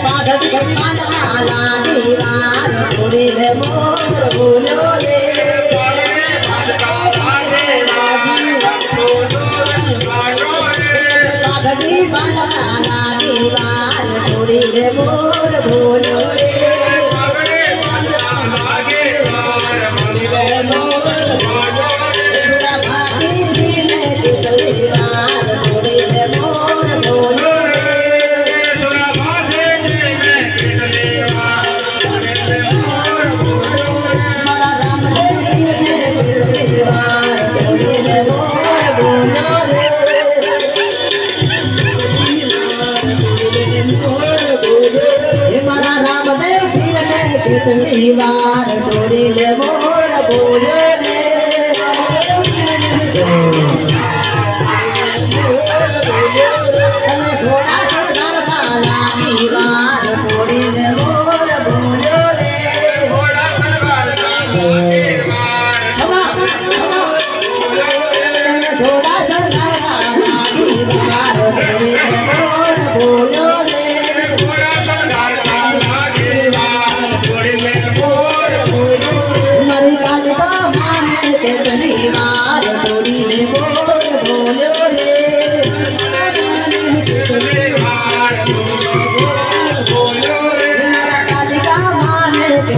ભગવાન નાગી વાર ભોળી રે મોર રે વાર ઢોરી લે મોર બોલે